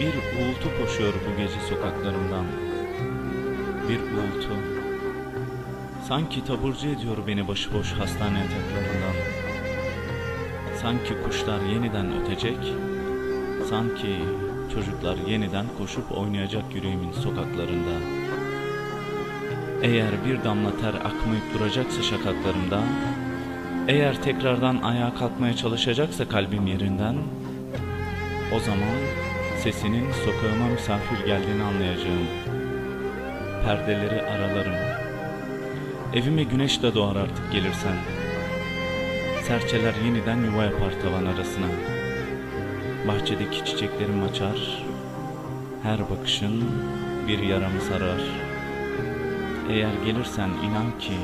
Bir uğultu koşuyor bu gece sokaklarımdan. Bir uğultu. Sanki taburcu ediyor beni başıboş hastane yataklarından. Sanki kuşlar yeniden ötecek. Sanki çocuklar yeniden koşup oynayacak yüreğimin sokaklarında. Eğer bir damla ter akmayıp duracaksa şakaklarımda, eğer tekrardan ayağa kalkmaya çalışacaksa kalbim yerinden, o zaman sesinin sokağıma misafir geldiğini anlayacağım. Perdeleri aralarım. Evime güneş de doğar artık gelirsen. Serçeler yeniden yuva yapar tavan arasına. Bahçedeki çiçeklerim açar. Her bakışın bir yaramı sarar. Eğer gelirsen inan ki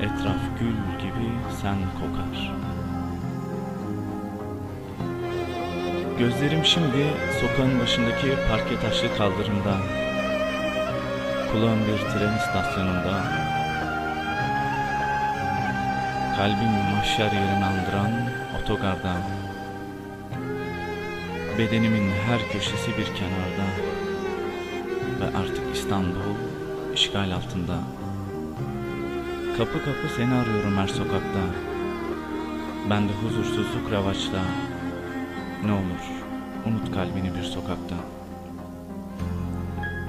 etraf gül gibi sen kokar. Gözlerim şimdi sokağın başındaki parke taşlı kaldırımda. Kulağım bir tren istasyonunda. Kalbim mahşer yerini andıran otogarda. Bedenimin her köşesi bir kenarda. Ve artık İstanbul işgal altında. Kapı kapı seni arıyorum her sokakta. Bende huzursuzluk revaçta. Ne olur unut kalbini bir sokakta.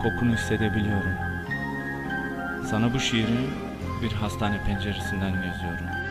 Kokunu hissedebiliyorum. Sana bu şiiri bir hastane penceresinden yazıyorum.